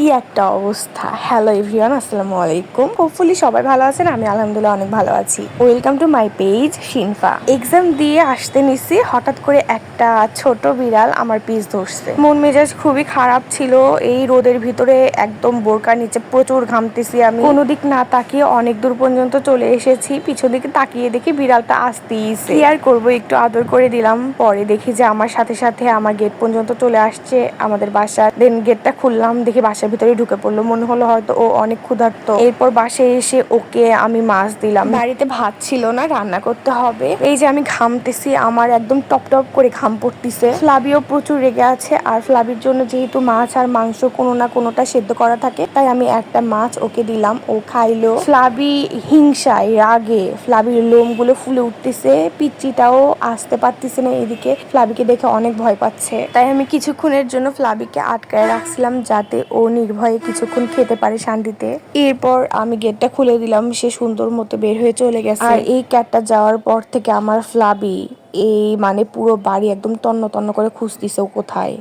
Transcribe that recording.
কি একটা অবস্থা? হ্যালো এভরিওয়ান আসসালামু আলাইকুম। হোপফুলি সবাই ভালো আছেন, আমি আলহামদুলিল্লাহ অনেক ভালো আছি। ওয়েলকাম টু মাই পেজ শিনফা এক্সাম দিয়ে আসতে নিছি, হঠাৎ করে একটা ছোট বিড়াল আমার পিস ধরছে। মন মেজাজ খুবই খারাপ ছিল, এই রোদের ভিতরে একদম বোরকার নিচে প্রচুর ঘামতেছি আমি। কোনো দিক না তাকিয়ে অনেক দূর পর্যন্ত চলে এসেছি, পিছন দিকে তাকিয়ে দেখি বিড়ালটা আসতেই আর করব, একটু আদর করে দিলাম, পরে দেখি যে আমার সাথে সাথে আমার গেট পর্যন্ত চলে আসছে, আমাদের বাসার। দেন গেটটা খুললাম, দেখি বাসার ভিতরে ঢুকে পড়ল। মনে হলো হয়তো ও অনেক ক্ষুধার্ত। এরপর বাসে এসে ওকে আমি মাছ দিলাম। বাড়িতে ভাত ছিল না, রান্না করতে হবে। এই যে আমি ঘামতেছি, আমার একদম টপ টপ করে ঘাম পড়তেছে। ফ্লাবিও প্রচুর রেগে আছে আর ফ্লাবির জন্য যেহেতু মাছ আর মাংস কোনো না কোনোটা সেদ্ধ করা থাকে, তাই আমি একটা মাছ ওকে দিলাম। ও খাইলো। ফ্লাবি হিংসায় রাগে ফ্লাবির লোমগুলো ফুলে উঠতেছে। পিচ্চিটাও আসতে পারতেছে না এদিকে। ফ্লাবিকে দেখে অনেক ভয় পাচ্ছে। তাই আমি কিছুক্ষণের জন্য ফ্লাবিকে আটকায় রাখছিলাম যাতে ও নির্ভয়ে কিছুক্ষণ খেতে পারে শান্তিতে। এরপর আমি গেটটা খুলে দিলাম, সে সুন্দর মতো বের হয়ে চলে গেছে। আর এই ক্যাটটা যাওয়ার পর থেকে আমার ফ্লাবি, এই মানে পুরো বাড়ি একদম তন্ন তন্ন করে খুঁজতিছে ও কোথায়।